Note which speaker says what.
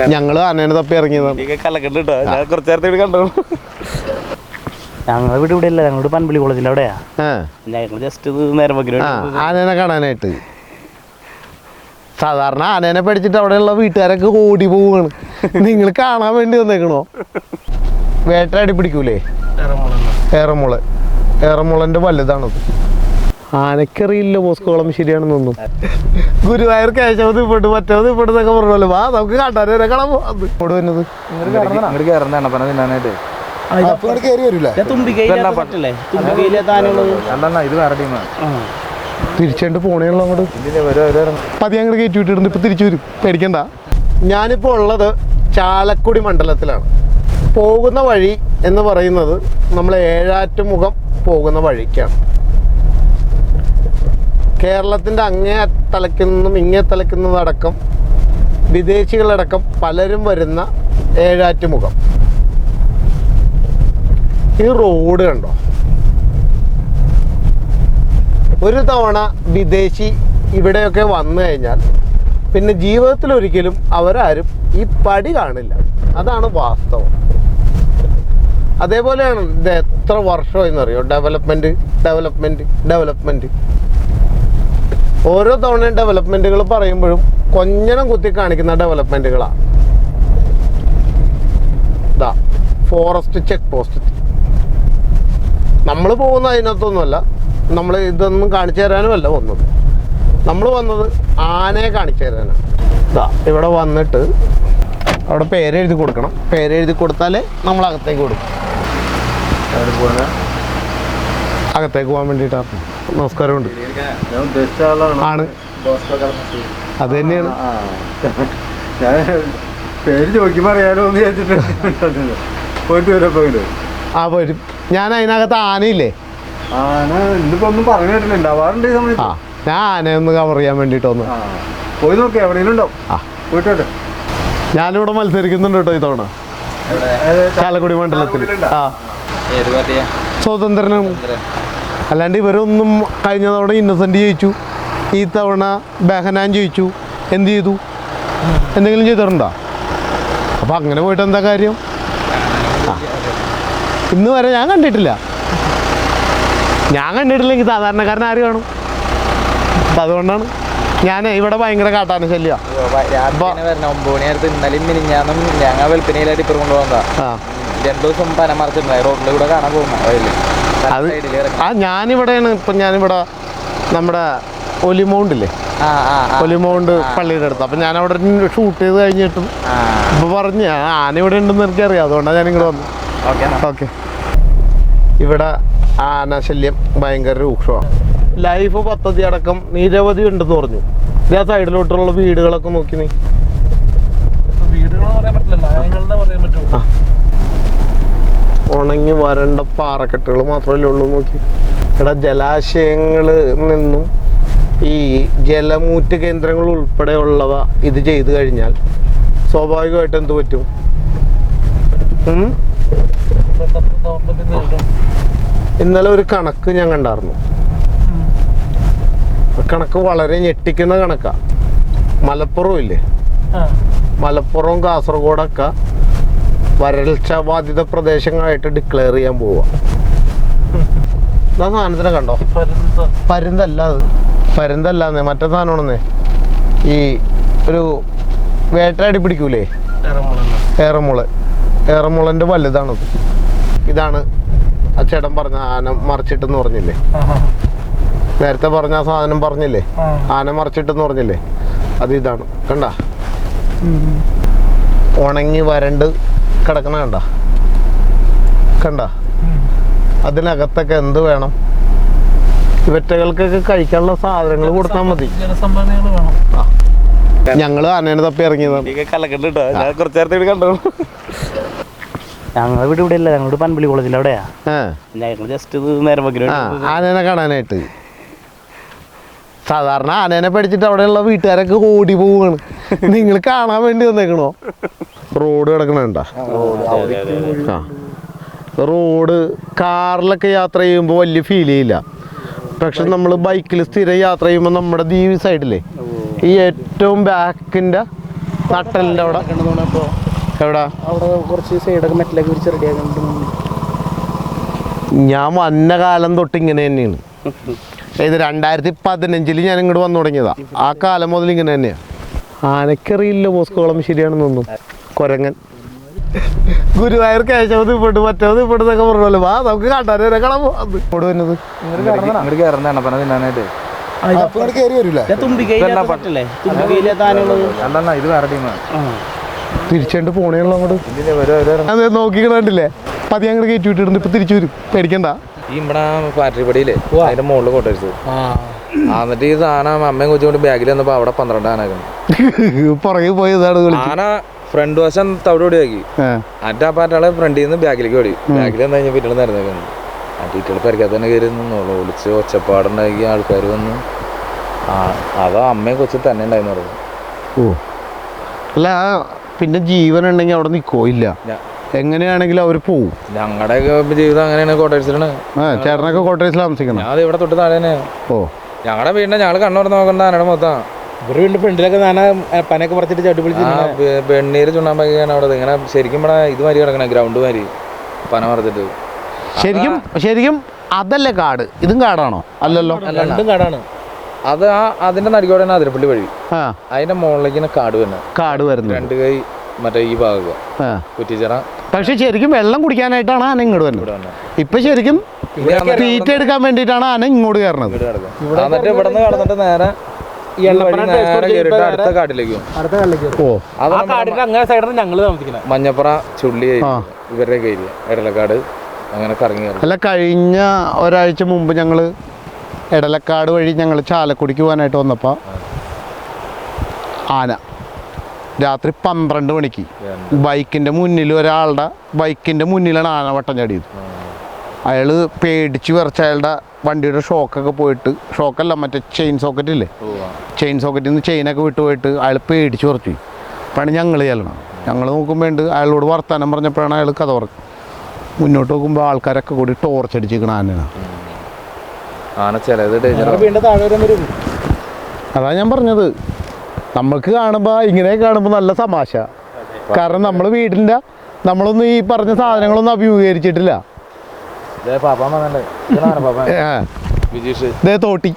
Speaker 1: ഞങ്ങൾ ആനേനെ തപ്പി
Speaker 2: ഇറങ്ങിയത് കുറച്ച് നേരത്തെ ഇവിടെ കണ്ടു.
Speaker 3: ഞങ്ങൾ വീട് ഇവിടെ അല്ല ഞങ്ങളുടെ പൻപള്ളി കോളേജിൽ അവിടെയാ. ഞങ്ങൾ ജസ്റ്റ് നേരം
Speaker 1: ആനേനെ കാണാനായിട്ട്. സാധാരണ ആനേനെ പഠിച്ചിട്ട് അവിടെയുള്ള വീട്ടുകാരൊക്കെ ഓടി പോവാണ് നിങ്ങൾ കാണാൻ വേണ്ടി വന്നേക്കണോ? വേട്ടയാടി പിടിക്കൂലേ? ഏറമുള ഏറമുളന്റെ വലുതാണത്. ആനക്കറിയില്ല മോസ്കോളം ശരിയാണെന്നൊന്നും ഗുരുവായൂർ കേശവത് ഇപ്പോട്ട് മറ്റേത് ഇപ്പോട്ടെന്നൊക്കെ പറഞ്ഞല്ലോ വാ നമുക്ക് കാണാൻ പോവാം. ഇവിടെ വരുന്നത്
Speaker 2: ഇങ്ങോട്ട് തിന്നാനായിട്ട്. ഇത് വേറെ ടീമാണ്
Speaker 1: തിരിച്ചുകൊണ്ട് പോണേയുള്ള അങ്ങോട്ട് പതി അങ്ങോട്ട് കയറ്റി വിട്ടിട്ടുണ്ട് ഇപ്പൊ തിരിച്ചു വരും. പേടിക്കണ്ട. ഞാനിപ്പോൾ ഉള്ളത് ചാലക്കുടി മണ്ഡലത്തിലാണ്. പോകുന്ന വഴി എന്ന് പറയുന്നത് നമ്മൾ ഏഴാറ്റുമുഖം പോകുന്ന വഴിക്കാണ്. കേരളത്തിന്റെ അങ്ങേ തലയ്ക്കുന്നതും ഇങ്ങേ തലയ്ക്കുന്നതും അടക്കം വിദേശികളടക്കം പലരും വരുന്ന ഏഴാറ്റുമുഖം. ഈ റോഡ് കണ്ടോ? ഒരു തവണ വിദേശി ഇവിടെയൊക്കെ വന്നു കഴിഞ്ഞാൽ പിന്നെ ജീവിതത്തിൽ ഒരിക്കലും അവരാരും ഈ പടി കാണില്ല. അതാണ് വാസ്തവം. അതേപോലെയാണ് ഇത് എത്ര വർഷമായിന്നറിയോ ഡെവലപ്മെന്റ് ഡെവലപ്മെന്റ് ഡെവലപ്മെന്റ് ഓരോ തവണയും ഡെവലപ്മെന്റുകൾ പറയുമ്പോഴും കൊഞ്ഞനം കുത്തി കാണിക്കുന്ന ഡെവലപ്മെന്റുകളാണ് ഇതാ ഫോറസ്റ്റ് ചെക്ക് പോസ്റ്റ് നമ്മൾ പോകുന്ന അതിനകത്തൊന്നുമല്ല നമ്മൾ ഇതൊന്നും കാണിച്ചു തരാനുമല്ല വന്നത് നമ്മൾ വന്നത് ആനയെ കാണിച്ചു തരാനാണ് ഇതാ ഇവിടെ വന്നിട്ട് അവിടെ പേരെഴുതി കൊടുക്കണം. പേരെഴുതി കൊടുത്താലേ നമ്മൾ അകത്തേക്ക് കൊടുക്കും അകത്തേക്ക് പോകാൻ വേണ്ടിയിട്ടാണ് നമസ്കാരമുണ്ട്.
Speaker 2: ഞാൻ ഉദ്ദേശിച്ച ആളാണ്.
Speaker 1: ആണ്. അത് തന്നെയാണ്.
Speaker 2: ഞാൻ പേര് ചോദിക്കുമ്പോ അറിയാലോ എന്ന് വിചാരിച്ചിട്ട് പോയിട്ട് വരപ്പോ
Speaker 1: ആ വരും ഞാൻ അതിനകത്ത് ആനയില്ലേ?
Speaker 2: ആന ഇന്നിപ്പോ ഒന്നും പറഞ്ഞു കേട്ടില്ല ഉണ്ടാവാറുണ്ട്
Speaker 1: ആ ഞാൻ ആനയൊന്ന് കവർ ചെയ്യാൻ വേണ്ടിയിട്ട്
Speaker 2: പോയി നോക്കി എവിടെയെങ്കിലും ഉണ്ടാവും.
Speaker 1: ആ.
Speaker 2: പോയിട്ട് വരട്ടെ.
Speaker 1: ഞാനിവിടെ മത്സരിക്കുന്നുണ്ട് കേട്ടോ ഇത്തവണ. ചാലക്കുടി മണ്ഡലത്തിൽ? ആ. സ്വതന്ത്രനും. അല്ലാണ്ട് ഇവരൊന്നും കഴിഞ്ഞ തവണ ഇന്നസെന്റ് ജയിച്ചു. ഈ തവണ ബാഹനാൻ ജയിച്ചു. എന്ത് ചെയ്തു? എന്തെങ്കിലും ചെയ്തിട്ടുണ്ടോ? അപ്പോൾ അങ്ങനെ പോയിട്ട് എന്താ കാര്യം. ഇന്ന് വരെ ഞാൻ കണ്ടിട്ടില്ല. ഞാൻ കണ്ടിട്ടില്ലെങ്കിൽ സാധാരണക്കാരൻ ആര് കാണും? അപ്പം അതുകൊണ്ടാണ് ഞാൻ ഇവിടെ ഭയങ്കര കാട്ടാന
Speaker 4: ശല്യമാണ് ഞങ്ങൾ വെളുപ്പിനയിലായിട്ട് രണ്ടു ദിവസം പനമറച്ചിട്ടുണ്ടായി. റോഡിലൂടെ റോഡിൽ കൂടെ കാണാൻ പോകുന്ന
Speaker 1: അത്. ആ ഞാനിവിടെയാണ്. ഇപ്പം ഞാനിവിടെ നമ്മുടെ
Speaker 4: ഒലിമൗണ്ടില്ലേ.
Speaker 1: ഒലിമൗണ്ട് പള്ളിയുടെ അടുത്ത്. അപ്പം ഞാൻ അവിടെ ഷൂട്ട് ചെയ്ത് കഴിഞ്ഞിട്ടും ഇപ്പൊ പറഞ്ഞ ആന ഇവിടെ ഉണ്ടെന്ന് എനിക്കറിയാം. അതുകൊണ്ടാണ് ഞാൻ ഇങ്ങോട്ട് വന്നത്
Speaker 4: ഓക്കെ.
Speaker 1: ഇവിടെ ആന ശല്യം ഭയങ്കര രൂക്ഷമാണ് ലൈഫ് പദ്ധതി അടക്കം നിരവധി ഉണ്ടെന്ന് പറഞ്ഞു. ഇതേ സൈഡിലോട്ടുള്ള വീടുകളൊക്കെ നോക്കി നീ. ആ. ഉണങ്ങി വരണ്ട പാറക്കെട്ടുകൾ മാത്രമല്ലേ ഉള്ളൂ നോക്കി. ഇവിടെ ജലാശയങ്ങളിൽ നിന്നും ഈ ജലമൂറ്റ കേന്ദ്രങ്ങൾ ഉൾപ്പെടെയുള്ളവ ഇത് ചെയ്തു കഴിഞ്ഞാൽ സ്വാഭാവികമായിട്ട് എന്ത് പറ്റും? ഇന്നലെ ഒരു കണക്ക് ഞാൻ കണ്ടായിരുന്നു. കണക്ക് വളരെ ഞെട്ടിക്കുന്ന കണക്കാ. മലപ്പുറം ഇല്ലേ? മലപ്പുറവും കാസർഗോഡൊക്കെ വരൾച്ച ബാധിത പ്രദേശങ്ങളായിട്ട് ഡിക്ലെയർ ചെയ്യാൻ പോവുക ആ സാധനത്തിനെ കണ്ടോ? പരുന്തല്ല അത്. പരുന്തല്ലാന്ന് മറ്റേ സാധനമാണെന്നേ. ഈ ഒരു വേട്ടയാടി പിടിക്കൂലേ? ഏറമുള. ഏറമുളന്റെ വലുതാണത്. ഇതാണ് ആ ചേട്ടൻ പറഞ്ഞ ആന മറിച്ചിട്ടെന്ന് പറഞ്ഞില്ലേ? നേരത്തെ പറഞ്ഞ ആ സാധനം പറഞ്ഞില്ലേ? ആന മറിച്ചിട്ടെന്ന് പറഞ്ഞില്ലേ? അത് ഇതാണ്. കണ്ട? ഉണങ്ങി വരണ്ട് കിടക്കണ കണ്ട? കണ്ട? അതിനകത്തൊക്കെ എന്ത് വേണം? ഇവറ്റകൾക്കൊക്കെ കഴിക്കാനുള്ള സാധനങ്ങൾ കൊടുത്താൽ മതി. ഞങ്ങൾ ആനേനെ തപ്പി ഇറങ്ങിയതാണ്.
Speaker 2: ഞങ്ങളുടെ ഇവിടെ കണ്ടു
Speaker 3: ഞങ്ങൾ വീട് ഇവിടെ ഇല്ല. ഞങ്ങളുടെ പൻപള്ളി കോളേജിൽ അവിടെയാ. ഞങ്ങൾ ജസ്റ്റ് നേരം
Speaker 1: ആനേനെ കാണാനായിട്ട്. സാധാരണ ആനേനെ പഠിച്ചിട്ട് അവിടെയുള്ള വീട്ടുകാരൊക്കെ ഓടി പോവാണ് നിങ്ങൾ കാണാൻ വേണ്ടി വന്നേക്കണോ? റോഡ് കിടക്കണണ്ട? ആ. റോഡ് കാറിലൊക്കെ യാത്ര ചെയ്യുമ്പോൾ വലിയ ഫീൽ ചെയ്യില്ല. പക്ഷെ നമ്മൾ ബൈക്കിൽ സ്ഥിരം യാത്ര ചെയ്യുമ്പോൾ നമ്മുടെ ഈ സൈഡിലെ ഈ ഏറ്റവും ബാക്കിന്റെ നട്ടലിന്റെ അവിടെ. എവിടെ?
Speaker 3: അവിടെ കുറച്ച് സൈഡൊക്കെ മെറ്റലൊക്കെ വിരിച്ച് റെഡിയാക്കുന്നുണ്ട്
Speaker 1: ഞാൻ വന്ന കാലം തൊട്ട് ഇങ്ങനെ തന്നെയാണ്. ഇത് രണ്ടായിരത്തി പതിനഞ്ചിൽ ഞാൻ ഇങ്ങോട്ട് വന്നു തുടങ്ങിയതാ. ആ കാലം മുതൽ ഇങ്ങനെ തന്നെയാണ് ആനക്കറിയില്ല മോസ്കോളം ശരിയാണെന്നൊന്നും. കൊരങ്ങൻ. ഗുരുവായൂർ കേശവത് ഇപ്പോട്ട് മറ്റേത് ഇപ്പോഴത്തൊക്കെ പറഞ്ഞല്ലോ വാ നമുക്ക് കാണാൻ പോവാം ഇവിടെ വരുന്നത്? അങ്ങോട്ട്.
Speaker 2: ഇതിൽ വരും
Speaker 1: അത് നോക്കിക്കണ്ടില്ലേ കയറ്റി വിട്ടിട്ടുണ്ട് ഇപ്പൊ തിരിച്ചു വരും. പേടിക്കണ്ട.
Speaker 2: ഈ ഇവിടെ പാറ്ററിപ്പടിയില്ലേ അതിന്റെ മുകളിൽ കൊട്ടടിച്ചത് എന്നിട്ട് ഈ സാധനം അമ്മയും കൊച്ചുകൊണ്ട് ബാഗിൽ വന്നപ്പോ അവിടെ പന്ത്രണ്ട് ആനകൾ
Speaker 1: പുറകെ പോയതാണ് കളി
Speaker 2: ആന ഫ്രണ്ട് വശം തവിട് ഓടിയാക്കി എന്നിട്ട് ആ പാറ്റാളെ ഫ്രണ്ടിൽ നിന്ന് ബാഗിലേക്ക് ഓടി. ബാഗിൽ വന്നു കഴിഞ്ഞപ്പോൾ ഇറ്റൾ നിരന്നേക്കുന്നു ആ ടീറ്റൾ പരിക്കാത്ത തന്നെ കയറി നിന്നോളൂ വിളിച്ച് ഒച്ചപ്പാടുണ്ടാക്കി ആൾക്കാർ വന്നു. ആ അതോ അമ്മയും കൊച്ചു തന്നെ ഉണ്ടായിരുന്നു
Speaker 1: ഓ. അല്ല പിന്നെ ജീവൻ ഉണ്ടെങ്കിൽ അവിടെ നിൽക്കോ ഇല്ല. എങ്ങനെയാണെങ്കിലും അവർ പോവും.
Speaker 2: ഞങ്ങളുടെ ജീവിതം അങ്ങനെയാണ് കോട്ടയത്തിലാണ്.
Speaker 1: ആ ചേട്ടനൊക്കെ കോട്ടയത്തിൽ താമസിക്കുന്നത്
Speaker 2: ഞാൻ ഇവിടെ തൊട്ട് താഴെ
Speaker 1: ഓ.
Speaker 2: ഞങ്ങളുടെ വീടിനെ ഞങ്ങൾ കണ്ണൂർ നോക്കുന്ന ആനയുടെ മൊത്തം.
Speaker 3: ഇവരുടെ വീടിന്റെ ഫ്രണ്ടിലൊക്കെ നാന പനയൊക്കെ പറിച്ചിട്ട് ചട്ടി പിടിച്ച്
Speaker 2: ആ വെ- വെണ്ണീര് ചുണ്ണാമ്പൊക്കെയാണ് അവിടെ. ഇങ്ങനെ ശരിക്കും ഇവിടെ ഇത് മാതിരി കിടക്കണേ ഗ്രൗണ്ട് മാതിരി. പന മറച്ചിട്ട്
Speaker 1: ശരിക്കും ശരിക്കും അതല്ലേ കാട്? ഇതും കാടാണോ? അല്ലല്ലോ?
Speaker 3: രണ്ടും കാടാണ്.
Speaker 2: അത് ആ അതിന്റെ നടുക്കോടെ തന്നെ അതിരപ്പള്ളി വഴി.
Speaker 1: ആ.
Speaker 2: അതിന്റെ മുകളിലേക്ക് കാട് വരുന്നത്
Speaker 1: കാട് വരുന്നത്
Speaker 2: രണ്ട് കൈ മറ്റേ ഈ ഭാഗം. കുറ്റിച്ചിറ.
Speaker 1: പക്ഷെ ശരിക്കും വെള്ളം കുടിക്കാനായിട്ടാണ് ആന ഇങ്ങോട്ട് വരുന്നത്. ഇപ്പൊ ശരിക്കും തീറ്റ എടുക്കാൻ വേണ്ടിയിട്ടാണ് ആന ഇങ്ങോട്ട് കയറണത്
Speaker 2: ഇവിടെ കിടക്കും എന്നിട്ട് ഇവിടെ നിന്ന് കടന്നിട്ട് നേരെ അടുത്ത കാട്ടിലേക്ക്.
Speaker 1: ഓ.
Speaker 3: ഞങ്ങൾ താമസിക്കുന്നത്.
Speaker 2: മഞ്ഞപ്പുറ ചുള്ളി. ഇവരുടെ ഇടലക്കാട് അങ്ങനെ കറങ്ങി
Speaker 1: അല്ല കഴിഞ്ഞ ഒരാഴ്ച മുമ്പ് ഞങ്ങൾ ഇടലക്കാട് വഴി ഞങ്ങൾ ചാലക്കുടിക്ക് പോകാനായിട്ട് വന്നപ്പോൾ ആന. രാത്രി പന്ത്രണ്ട് മണിക്ക്. ബൈക്കിന്റെ മുന്നിൽ ഒരാളുടെ ബൈക്കിന്റെ മുന്നിലാണ് ആന വട്ടം ചാടിയത്. അയാൾ പേടിച്ച് വിറച്ച് അയാളുടെ വണ്ടിയുടെ ഷോക്കൊക്കെ പോയിട്ട് ഷോക്കല്ല മറ്റേ ചെയിൻ സോക്കറ്റ് ഇല്ലേ? ചെയിൻ സോക്കറ്റിൽ നിന്ന് ചെയിനൊക്കെ വിട്ട് പോയിട്ട് അയാൾ പേടിച്ച് വിറച്ചു. അപ്പോഴാണ് ഞങ്ങൾ ചെല്ലണം ഞങ്ങൾ നോക്കുമ്പോൾ ഉണ്ട് അയാളോട് വർത്താനം പറഞ്ഞപ്പോഴാണ് അയാൾ കഥ പറഞ്ഞു മുന്നോട്ട് നോക്കുമ്പോൾ ആൾക്കാരൊക്കെ കൂടി ടോർച്ച് അടിച്ചിരിക്കണ ആനയാണ്.
Speaker 2: ആന ചിലത്
Speaker 1: അതാ ഞാൻ പറഞ്ഞത്. നമുക്ക് കാണുമ്പോൾ ഇങ്ങനെ കാണുമ്പോൾ നല്ല തമാശ. കാരണം നമ്മൾ വീടിന്റെ നമ്മളൊന്നും ഈ പറഞ്ഞ സാധനങ്ങളൊന്നും അഭിമുഖീകരിച്ചിട്ടില്ല. തോട്ടി.